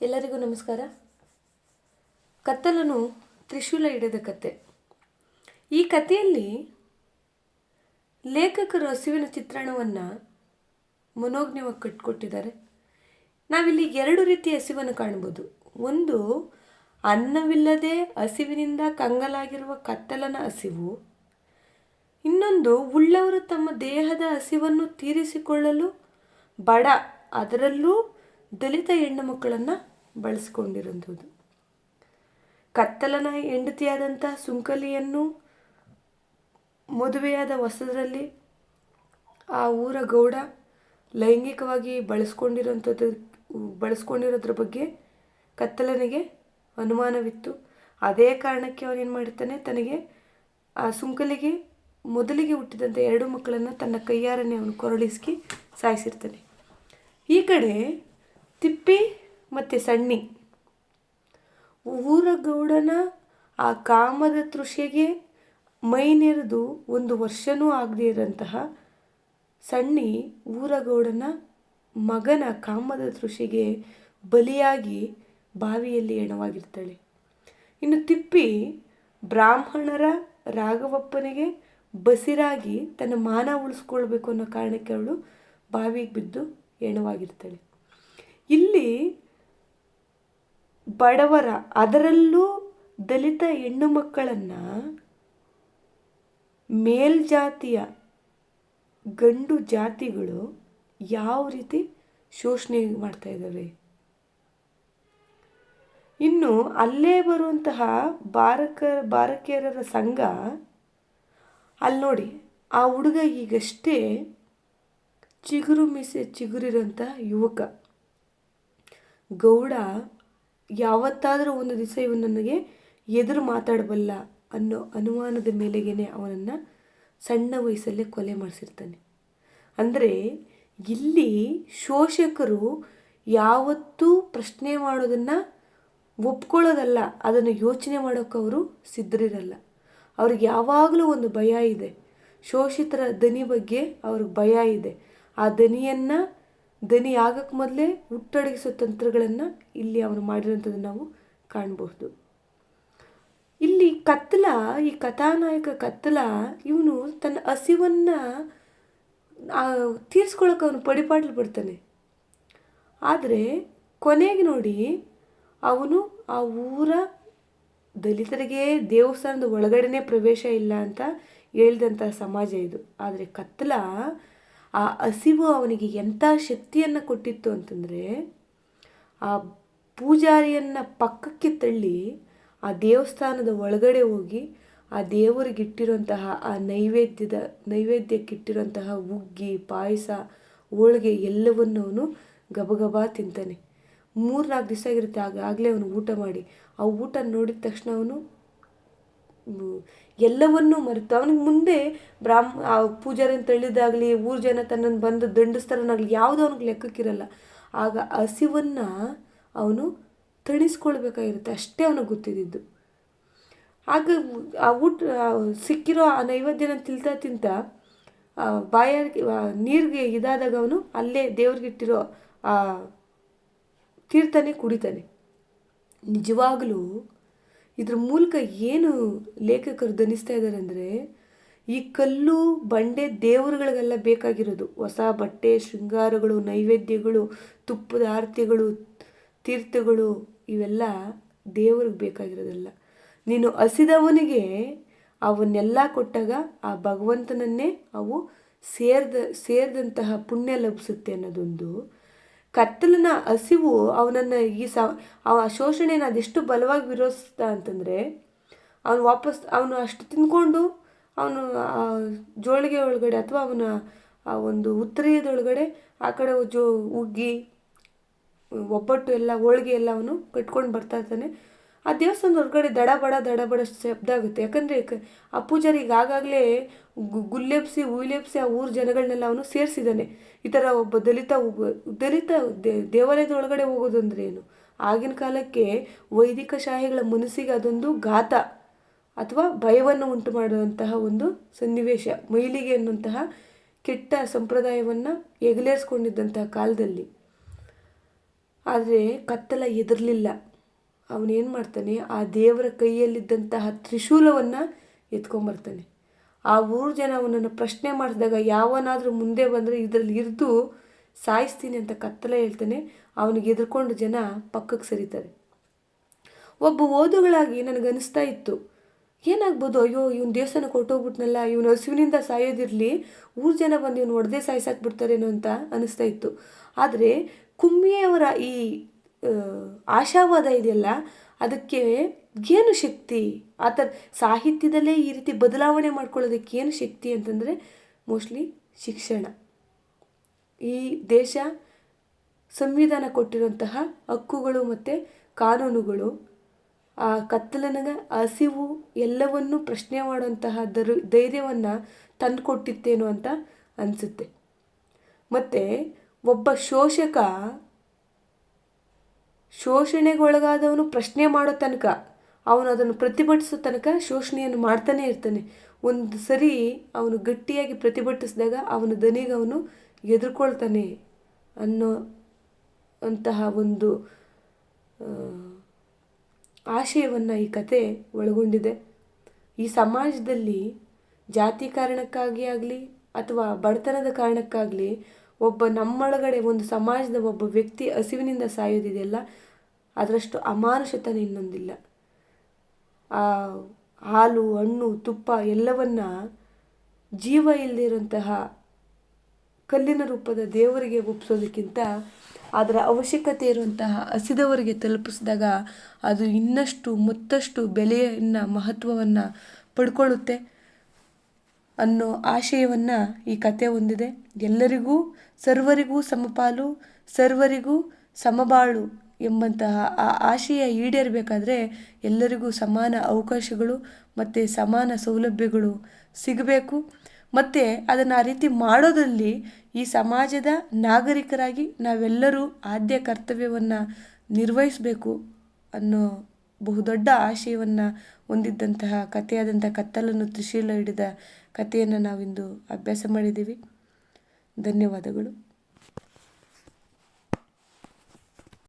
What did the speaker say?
ಎಲ್ಲರಿಗೂ ನಮಸ್ಕಾರ. ಕತ್ತಲನು ತ್ರಿಶೂಲ ಹಿಡಿದ ಕತೆ ಈ ಕಥೆಯಲ್ಲಿ ಲೇಖಕರು ಹಸಿವಿನ ಚಿತ್ರಣವನ್ನು ಮನೋಜ್ಞವಾಗಿ ಕಟ್ಕೊಟ್ಟಿದ್ದಾರೆ. ನಾವಿಲ್ಲಿ ಎರಡು ರೀತಿಯ ಹಸಿವನ್ನು ಕಾಣ್ಬೋದು. ಒಂದು, ಅನ್ನವಿಲ್ಲದೆ ಹಸಿವಿನಿಂದ ಕಂಗಲಾಗಿರುವ ಕತ್ತಲನ ಹಸಿವು. ಇನ್ನೊಂದು, ಉಳ್ಳವರು ತಮ್ಮ ದೇಹದ ಹಸಿವನ್ನು ತೀರಿಸಿಕೊಳ್ಳಲು ಬಡ, ಅದರಲ್ಲೂ ದಲಿತ ಹೆಣ್ಣು ಮಕ್ಕಳನ್ನು ಬಳಸ್ಕೊಂಡಿರುವಂಥದ್ದು. ಕತ್ತಲನ ಹೆಂಡತಿಯಾದಂಥ ಸುಂಕಲಿಯನ್ನು ಮದುವೆಯಾದ ಹೊಸದರಲ್ಲಿ ಆ ಊರ ಗೌಡ ಲೈಂಗಿಕವಾಗಿ ಬಳಸ್ಕೊಂಡಿರೋಂಥದ್ದು ಬಳಸ್ಕೊಂಡಿರೋದ್ರ ಬಗ್ಗೆ ಕತ್ತಲನಿಗೆ ಅನುಮಾನವಿತ್ತು. ಅದೇ ಕಾರಣಕ್ಕೆ ಅವನೇನು ಮಾಡ್ತಾನೆ, ತನಗೆ ಆ ಸುಂಕಲಿಗೆ ಮೊದಲಿಗೆ ಹುಟ್ಟಿದಂಥ ಎರಡು ಮಕ್ಕಳನ್ನು ತನ್ನ ಕೈಯಾರನ್ನೇ ಅವನು ಕೊರಳಿಸ್ಕಿ ಸಾಯಿಸಿರ್ತಾನೆ. ಈ ಕಡೆ ತಿಪ್ಪಿ ಮತ್ತು ಸಣ್ಣಿ. ಊರಗೌಡನ ಆ ಕಾಮದ ತೃಷೆಗೆ ಮೈನೆರೆದು ಒಂದು ವರ್ಷವೂ ಆಗದೇ ಇರೋಂತಹ ಸಣ್ಣಿ ಊರಗೌಡನ ಮಗನ ಕಾಮದ ತೃಷೆಗೆ ಬಲಿಯಾಗಿ ಬಾವಿಯಲ್ಲಿ ಎಣವಾಗಿರ್ತಾಳೆ. ಇನ್ನು ತಿಪ್ಪಿ ಬ್ರಾಹ್ಮಣರ ರಾಘವಪ್ಪನಿಗೆ ಬಸಿರಾಗಿ ತನ್ನ ಮಾನ ಉಳಿಸ್ಕೊಳ್ಬೇಕು ಅನ್ನೋ ಕಾರಣಕ್ಕೆ ಅವಳು ಬಾವಿಗೆ ಬಿದ್ದು ಹೆಣವಾಗಿರ್ತಾಳೆ ಇಲ್ಲಿ ಬಡವರ, ಅದರಲ್ಲೂ ದಲಿತ ಹೆಣ್ಣು ಮಕ್ಕಳನ್ನು ಮೇಲ್ಜಾತಿಯ ಗಂಡು ಜಾತಿಗಳು ಯಾವ ರೀತಿ ಶೋಷಣೆ ಮಾಡ್ತಾ ಇನ್ನು ಅಲ್ಲೇ ಬರುವಂತಹ ಬಾರಕ ಬಾರಕೇರರ ಸಂಘ ಅಲ್ಲಿ ನೋಡಿ, ಆ ಹುಡುಗ ಈಗಷ್ಟೇ ಚಿಗುರು ಮೀಸೆ ಚಿಗುರಿರೋಂಥ ಯುವಕ. ಗೌಡ ಯಾವತ್ತಾದರೂ ಒಂದು ದಿವಸ ಇವನು ನನಗೆ ಎದುರು ಮಾತಾಡಬಲ್ಲ ಅನ್ನೋ ಅನುಮಾನದ ಮೇಲೆಗೇ ಅವನನ್ನು ಸಣ್ಣ ವಯಸ್ಸಲ್ಲೇ ಕೊಲೆ ಮಾಡಿಸಿರ್ತಾನೆ. ಅಂದರೆ ಇಲ್ಲಿ ಶೋಷಕರು ಯಾವತ್ತೂ ಪ್ರಶ್ನೆ ಮಾಡೋದನ್ನು ಒಪ್ಕೊಳ್ಳೋದಲ್ಲ, ಅದನ್ನು ಯೋಚನೆ ಮಾಡೋಕ್ಕೆ ಅವರು ಸಿದ್ಧರಿರಲ್ಲ. ಅವ್ರಿಗೆ ಯಾವಾಗಲೂ ಒಂದು ಭಯ ಇದೆ. ಶೋಷಿತರ ದನಿ ಬಗ್ಗೆ ಅವ್ರಿಗೆ ಭಯ ಇದೆ. ಆ ದನಿಯನ್ನು ದನಿ ಆಗಕ್ಕೆ ಮೊದಲೇ ಹುಟ್ಟಡಗಿಸೋ ತಂತ್ರಗಳನ್ನು ಇಲ್ಲಿ ಅವನು ಮಾಡಿರೋಂಥದ್ದನ್ನು ನಾವು ಕಾಣಬಹುದು. ಇಲ್ಲಿ ಕತ್ತಲ ಈ ಕಥಾನಾಯಕ ಕತ್ತಲ ಇವನು ತನ್ನ ಹಸಿವನ್ನು ತೀರಿಸ್ಕೊಳ್ಳೋಕೆ ಅವನು ಪಡಿಪಾಟ್ಲು ಬಿಡ್ತಾನೆ. ಆದರೆ ಕೊನೆಗೆ ನೋಡಿ ಅವನು ಆ ಊರ ದಲಿತರಿಗೆ ದೇವಸ್ಥಾನದ ಒಳಗಡೆನೇ ಪ್ರವೇಶ ಇಲ್ಲ ಅಂತ ಹೇಳಿದಂಥ ಸಮಾಜ ಇದು. ಆದರೆ ಕತ್ತಲ ಆ ಹಸಿವು ಅವನಿಗೆ ಎಂಥ ಶಕ್ತಿಯನ್ನು ಕೊಟ್ಟಿತ್ತು ಅಂತಂದರೆ ಆ ಪೂಜಾರಿಯನ್ನು ಪಕ್ಕಕ್ಕೆ ತಳ್ಳಿ ಆ ದೇವಸ್ಥಾನದ ಒಳಗಡೆ ಹೋಗಿ ಆ ದೇವರಿಗಿಟ್ಟಿರುವಂತಹ ಆ ನೈವೇದ್ಯದ ನೈವೇದ್ಯಕ್ಕಿಟ್ಟಿರುವಂತಹ ಉಗ್ಗಿ, ಪಾಯಸ, ಹೋಳಿಗೆ ಎಲ್ಲವನ್ನು ಅವನು ಗಬಗಬ ತಿಂತಾನೆ. ಮೂರು ನಾಲ್ಕು ದಿವಸ ಆಗಿರುತ್ತೆ ಆಗಾಗಲೇ ಅವನು ಊಟ ಮಾಡಿ. ಆ ಊಟ ನೋಡಿದ ತಕ್ಷಣ ಅವನು ಎಲ್ಲವನ್ನೂ ಮರೆತು. ಅವನಿಗೆ ಮುಂದೆ ಬ್ರಾಹ್ಮ, ಆ ಅಂತ ತಳ್ಳಿದಾಗಲಿ ಊರು ಜನ ತನ್ನನ್ನು ಬಂದು ದಂಡಿಸ್ತಾರನಾಗಲಿ ಯಾವುದೂ ಅವನಿಗೆ ಲೆಕ್ಕಕ್ಕಿರಲ್ಲ. ಆಗ ಹಸಿವನ್ನು ಅವನು ತಣಿಸ್ಕೊಳ್ಬೇಕಾಗಿರುತ್ತೆ. ಅಷ್ಟೇ ಅವನಿಗೆ ಗೊತ್ತಿದ್ದು ಆಗ ಆ ಊಟ ಸಿಕ್ಕಿರೋ ಆ ನೈವೇದ್ಯನ ತಿಳ್ತಾ ತಿಂತ ಬಾಯ ನೀರಿಗೆ ಇದಾದಾಗ ಅವನು ಅಲ್ಲೇ ದೇವ್ರಿಗಿಟ್ಟಿರೋ ಆ ತೀರ್ಥನೇ ಕುಡಿತಾನೆ. ನಿಜವಾಗಲೂ ಇದ್ರ ಮೂಲಕ ಏನು ಲೇಖಕರು ಧನಿಸ್ತಾ ಇದ್ದಾರೆ ಅಂದರೆ, ಈ ಕಲ್ಲು ಬಂಡೆ ದೇವರುಗಳಿಗೆಲ್ಲ ಬೇಕಾಗಿರೋದು. ಹೊಸ ಬಟ್ಟೆ, ಶೃಂಗಾರಗಳು, ನೈವೇದ್ಯಗಳು, ತುಪ್ಪದ ಆರತಿಗಳು, ತೀರ್ಥಗಳು, ಇವೆಲ್ಲ ದೇವ್ರಿಗೆ ಬೇಕಾಗಿರೋದಲ್ಲ. ನೀನು ಹಸಿದವನಿಗೆ ಅವನ್ನೆಲ್ಲ ಕೊಟ್ಟಾಗ ಆ ಭಗವಂತನನ್ನೇ ಅವು ಸೇರ್ದ, ಸೇರಿದಂತಹ ಪುಣ್ಯ ಲಭಿಸುತ್ತೆ ಅನ್ನೋದೊಂದು. ಕತ್ತಲನ ಹಸಿವು ಅವನನ್ನು ಈ ಸ, ಅವ ಶೋಷಣೆಯನ್ನು ಅದೆಷ್ಟು ಬಲವಾಗಿ ವಿರೋಧಿಸ್ತಾ ಅಂತಂದರೆ, ಅವನು ವಾಪಸ್, ಅವನು ಅಷ್ಟು ತಿಂದ್ಕೊಂಡು ಅವನು ಜೋಳಿಗೆ ಒಳಗಡೆ ಅಥವಾ ಅವನ, ಆ, ಒಂದು ಉತ್ತರೀಯದೊಳಗಡೆ ಆ ಕಡೆ ಜೋ, ಉಗ್ಗಿ, ಒಬ್ಬಟ್ಟು ಎಲ್ಲ, ಹೋಳಿಗೆ ಎಲ್ಲ ಅವನು ಕಟ್ಕೊಂಡು ಬರ್ತಾ ಇರ್ತಾನೆ. ಆ ದೇವಸ್ಥಾನದ ಹೊರಗಡೆ ದಡ ಬಡ ದಡ ಬಡ ಶಬ್ದ ಆಗುತ್ತೆ. ಯಾಕಂದರೆ ಆ ಪೂಜಾರಿ ಈಗಾಗಲೇ ಗುಲ್ಲೆಬ್ಸಿ, ಉಯ್ಲೆಬ್ಸಿ ಆ ಊರು ಜನಗಳನ್ನೆಲ್ಲ ಅವನು ಸೇರಿಸಿದ್ದಾನೆ. ಈ ಥರ ಒಬ್ಬ ದಲಿತ ದಲಿತ ದೇವಾಲಯದ ಒಳಗಡೆ ಹೋಗೋದು ಏನು? ಆಗಿನ ಕಾಲಕ್ಕೆ ವೈದಿಕ ಶಾಹಿಗಳ ಮನಸ್ಸಿಗೆ ಅದೊಂದು ಘಾತ ಅಥವಾ ಭಯವನ್ನು ಉಂಟು ಮಾಡುವಂತಹ ಒಂದು ಸನ್ನಿವೇಶ. ಮೈಲಿಗೆ ಅನ್ನುವಂತಹ ಕೆಟ್ಟ ಸಂಪ್ರದಾಯವನ್ನು ಎಗಲೇರಿಸ್ಕೊಂಡಿದ್ದಂತಹ ಕಾಲದಲ್ಲಿ. ಆದರೆ ಕತ್ತಲ ಎದರಲಿಲ್ಲ. ಅವನೇನು ಮಾಡ್ತಾನೆ? ಆ ದೇವರ ಕೈಯಲ್ಲಿದ್ದಂತಹ ತ್ರಿಶೂಲವನ್ನು ಎತ್ಕೊಂಬರ್ತಾನೆ. ಆ ಊರು ಜನ ಅವನನ್ನು ಪ್ರಶ್ನೆ ಮಾಡಿದಾಗ ಯಾವನಾದರೂ ಮುಂದೆ ಬಂದರೆ ಇದರಲ್ಲಿ ಇರಿದು ಸಾಯಿಸ್ತೀನಿ ಅಂತ ಕತ್ತಲೆ ಹೇಳ್ತಾನೆ. ಅವನಿಗೆ ಎದುರ್ಕೊಂಡು ಜನ ಪಕ್ಕಕ್ಕೆ ಸರಿತಾರೆ. ಒಬ್ಬ ಓದುಗಳಾಗಿ ನನಗನ್ನಿಸ್ತಾ ಇತ್ತು. ಏನಾಗ್ಬೋದು? ಅಯ್ಯೋ, ಇವನು ದೇವಸ್ಥಾನ ಕೊಟ್ಟೋಗ್ಬಿಟ್ನಲ್ಲ ಇವನು ಹಸುವಿನಿಂದ ಸಾಯೋದಿರಲಿ, ಊರು ಜನ ಬಂದು ಇವನು ಒಡೆದೇ ಸಾಯಿಸಾಕ್ಬಿಡ್ತಾರೇನೋ ಅಂತ ಅನ್ನಿಸ್ತಾ ಇತ್ತು. ಆದರೆ ಕುಮ್ಮಿಯವರ ಈ ಆಶಾವಾದ ಇದೆಯಲ್ಲ, ಅದಕ್ಕೆ ಏನು ಶಕ್ತಿ? ಆ ಥರ ಸಾಹಿತ್ಯದಲ್ಲೇ ಈ ರೀತಿ ಬದಲಾವಣೆ ಮಾಡ್ಕೊಳ್ಳೋದಕ್ಕೆ ಏನು ಶಕ್ತಿ ಅಂತಂದರೆ ಮೋಸ್ಟ್ಲಿ ಶಿಕ್ಷಣ. ಈ ದೇಶ ಸಂವಿಧಾನ ಕೊಟ್ಟಿರುವಂತಹ ಹಕ್ಕುಗಳು ಮತ್ತು ಕಾನೂನುಗಳು, ಆ ಕತ್ತಲನ ಹಸಿವು ಎಲ್ಲವನ್ನೂ ಪ್ರಶ್ನೆ ಮಾಡುವಂತಹ ದರ್ ಧೈರ್ಯವನ್ನು ತಂದುಕೊಟ್ಟಿತ್ತೇನೋ ಅಂತ ಅನಿಸುತ್ತೆ. ಮತ್ತು ಒಬ್ಬ ಶೋಷಕ ಶೋಷಣೆಗೊಳಗಾದವನು ಪ್ರಶ್ನೆ ಮಾಡೋ ತನಕ, ಅವನು ಅದನ್ನು ಪ್ರತಿಭಟಿಸೋ ತನಕ ಶೋಷಣೆಯನ್ನು ಮಾಡ್ತಾನೆ ಇರ್ತಾನೆ. ಒಂದು ಸರಿ ಅವನು ಗಟ್ಟಿಯಾಗಿ ಪ್ರತಿಭಟಿಸಿದಾಗ ಅವನ ದನಿಗೆ ಅವನು ಎದುರ್ಕೊಳ್ತಾನೆ ಅನ್ನೋ ಅಂತಹ ಒಂದು ಆಶಯವನ್ನು ಈ ಕತೆ ಒಳಗೊಂಡಿದೆ. ಈ ಸಮಾಜದಲ್ಲಿ ಜಾತಿ ಕಾರಣಕ್ಕಾಗಿ ಆಗಲಿ ಅಥವಾ ಬಡತನದ ಕಾರಣಕ್ಕಾಗಲಿ ಒಬ್ಬ ನಮ್ಮೊಳಗಡೆ ಒಂದು ಸಮಾಜದ ಒಬ್ಬ ವ್ಯಕ್ತಿ ಹಸಿವಿನಿಂದ ಸಾಯೋದಿದೆಯಲ್ಲ ಅದರಷ್ಟು ಅಮಾನುಷತನ ಇನ್ನೊಂದಿಲ್ಲ. ಆ ಹಾಲು, ಹಣ್ಣು, ತುಪ್ಪ ಎಲ್ಲವನ್ನ ಜೀವ ಇಲ್ಲದಿರುವಂತಹ ಕಲ್ಲಿನ ರೂಪದ ದೇವರಿಗೆ ಒಪ್ಪಿಸೋದಕ್ಕಿಂತ ಅದರ ಅವಶ್ಯಕತೆ ಇರುವಂತಹ ಹಸಿದವರಿಗೆ ತಲುಪಿಸಿದಾಗ ಅದು ಇನ್ನಷ್ಟು ಮತ್ತಷ್ಟು ಬೆಲೆಯನ್ನು, ಮಹತ್ವವನ್ನು ಪಡ್ಕೊಳ್ಳುತ್ತೆ ಅನ್ನೋ ಆಶಯವನ್ನು ಈ ಕತೆ ಹೊಂದಿದೆ. ಎಲ್ಲರಿಗೂ ಸರ್ವರಿಗೂ ಸಮಪಾಲು, ಸರ್ವರಿಗೂ ಸಮಬಾಳು ಎಂಬಂತಹ ಆ ಆಶಯ ಈಡೇರಬೇಕಾದ್ರೆ ಎಲ್ಲರಿಗೂ ಸಮಾನ ಅವಕಾಶಗಳು ಮತ್ತು ಸಮಾನ ಸೌಲಭ್ಯಗಳು ಸಿಗಬೇಕು. ಮತ್ತು ಅದನ್ನು ಆ ರೀತಿ ಮಾಡೋದರಲ್ಲಿ ಈ ಸಮಾಜದ ನಾಗರಿಕರಾಗಿ ನಾವೆಲ್ಲರೂ ಆದ್ಯ ಕರ್ತವ್ಯವನ್ನು ನಿರ್ವಹಿಸಬೇಕು ಅನ್ನೋ ಬಹುದೊಡ್ಡ ಆಶಯವನ್ನು ಹೊಂದಿದ್ದಂತಹ ಕಥೆಯಾದಂಥ ಕತ್ತಲನ್ನು ತ್ರಿಶೀಲ ಹಿಡಿದ ಕಥೆಯನ್ನು ನಾವಿಂದು ಅಭ್ಯಾಸ ಮಾಡಿದ್ದೀವಿ. ಧನ್ಯವಾದಗಳು.